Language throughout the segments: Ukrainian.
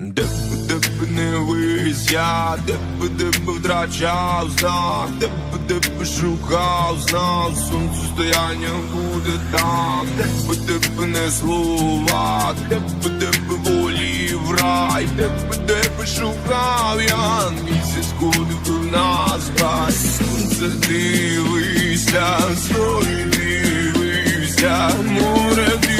Де б де б не вис я, де б де б втрачав знак, де б де б шукав знак, сонце стояння буде там, де б де б не слова, де б де б волі в рай, де б де б шукав я, місяць ходив нас край, сонце дивися, строї дивися, море дивися.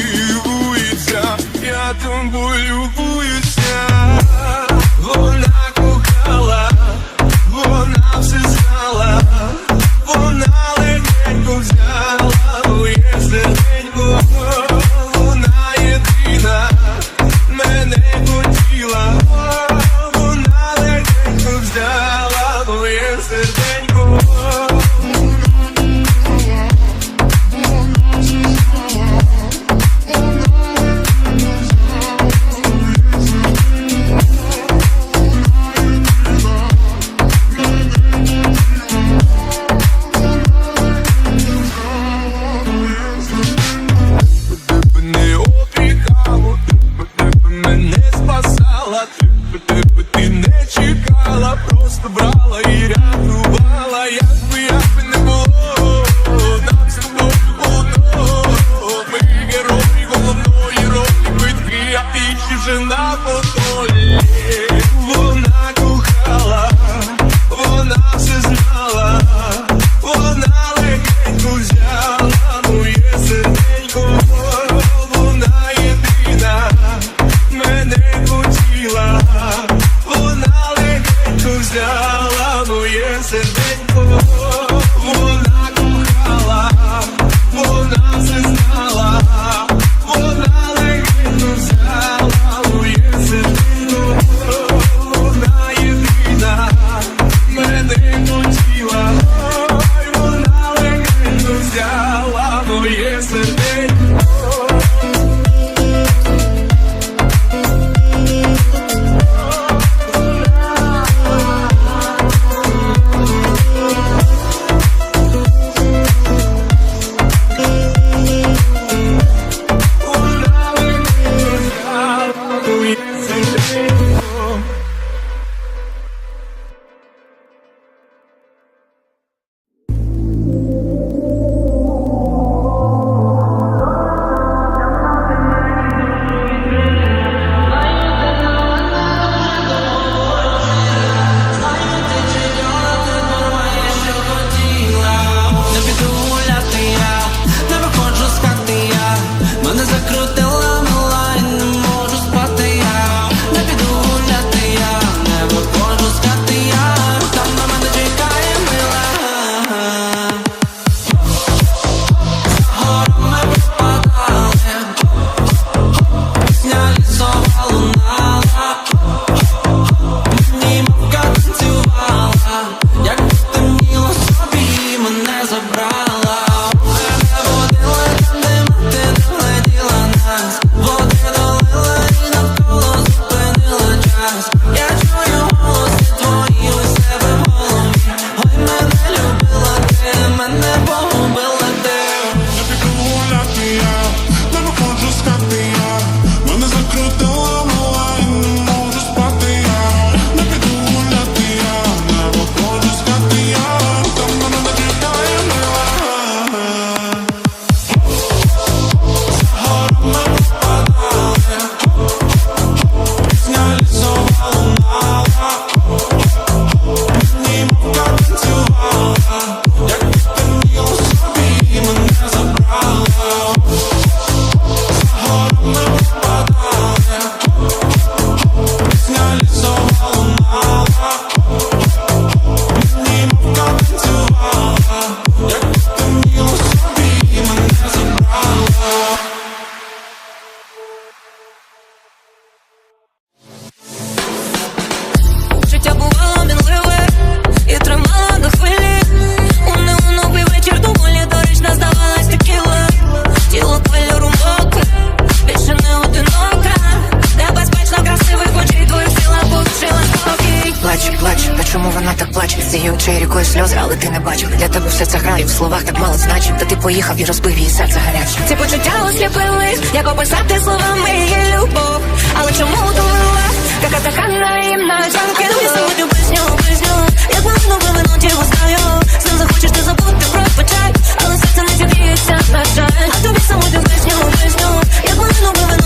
словах так мало значить, та ти поїхав і розбив її серце гаряче. Ці почуття осліпили, як описати словами є любов. Але чому долила? Така така наїмна А тобі самотню пісню, пісню, як на нову минуті густаю. З ним захочеш ти забути про печаль, але серце не зігріється на жаль. А тобі самотню пісню, пісню, як на нову минуті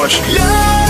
Гані очі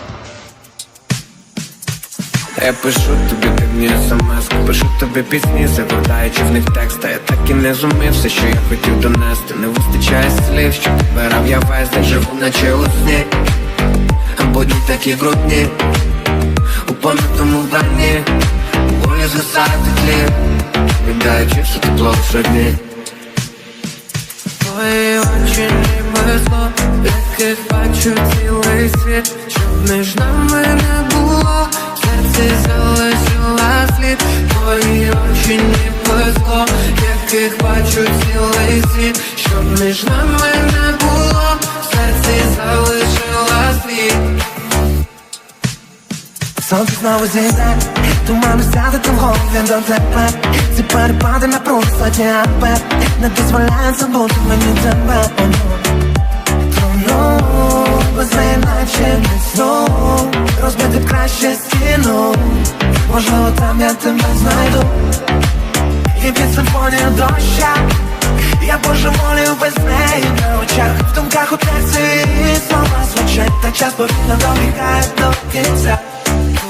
Я пишу тобі дивні смс, пишу тобі пісні, закладаючи в них текст, а я так і не зумів все, що я хотів донести. Не вистачає слів, що підбирав я весь день живу, наче у сні. А будні такі брудні, у помітному вданні, волі згасає теплі, віддаючи все тепло в щодні. Твої очі ніби зло, яких бачу цілий світ, щоб між нами Сяде там голові до тебе Ці перепади на сотні ампер Не дозволяє забути мені тебе Трону, без неї наче не сну Розбити краще стіну Можливо там я тебе знайду І під симфонію доща Я божеволію без неї на очах В думках у тексті слова звучать Та час повільно добігає до кінця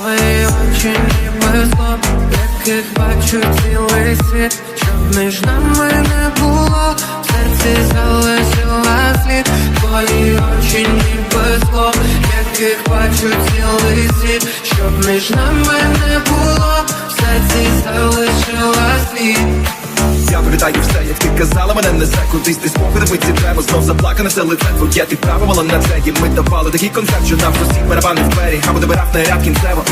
Твої очі ніби зло, яких бачу цілий світ, щоб між нами не було, в серці залишила слід. Твої очі ніби зло, яких бачу цілий світ, щоб між нами не було, в серці залишила слід. Я повідаю все, як ти казала, мене несе кудись ти спогади ми ці треба знов заплакане це лице твоє, ти право мала на це І ми давали такий концерт, що нам усі барабани в двері, або добирав наряд кінцево.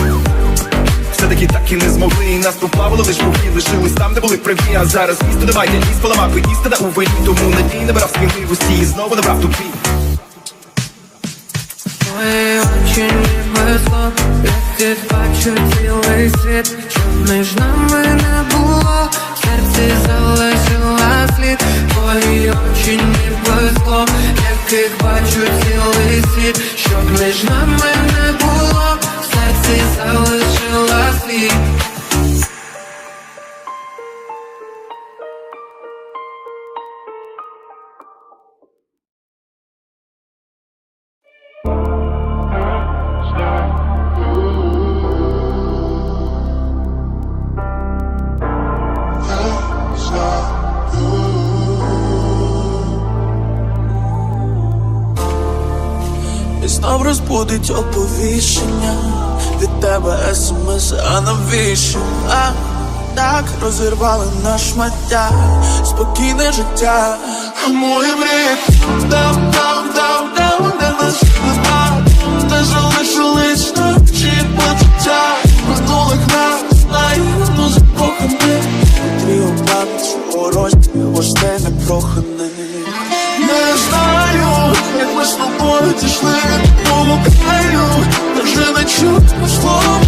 Все-таки так і не змогли, і нас поплавило, лиш руки, лишились там, де були праві, а зараз місто давайте ніс поламав, і істина у вині, тому надій набирав сміливості і знову набрав тупі. Зло, яких бачу цілий світ, щоб між нами не було, серці залишила слід. Твої очі ніби зло, яких бачу цілий світ, щоб між нами не було, серці залишила слід. Знов розбудить оповіщення від тебе смс, а навіщо? А так розірвали на шмаття спокійне життя. Мої мрії дав, дав, дав, дав, де нас нема, де залишились ночі почуття минулих нас наївно закоханих. Твій пам'ять порожні гостей непроханих. Не тобою дійшли від того краю, вже не чутно слово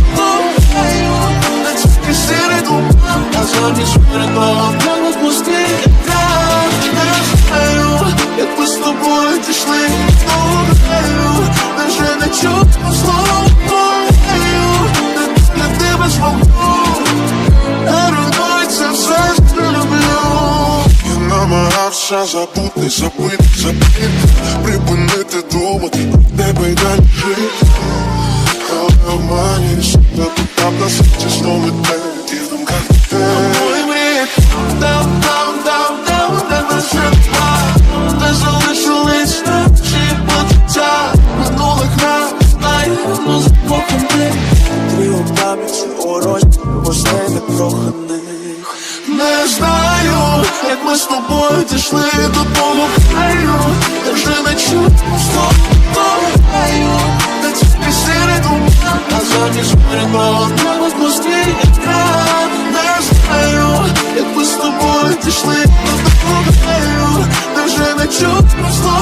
Не тільки сірий туман, а заміж передного прямо пусти, я Не знаю, як ми з тобою дійшли від того краю, вже не чутно слово забути, забити, забити, припинити думати тебе й далі жити. Але обманюєш себе, тут там на світі знову мете, Болотна возможний екран не знаю, як ми з тобою дійшли до такого краю, де вже не чутно зло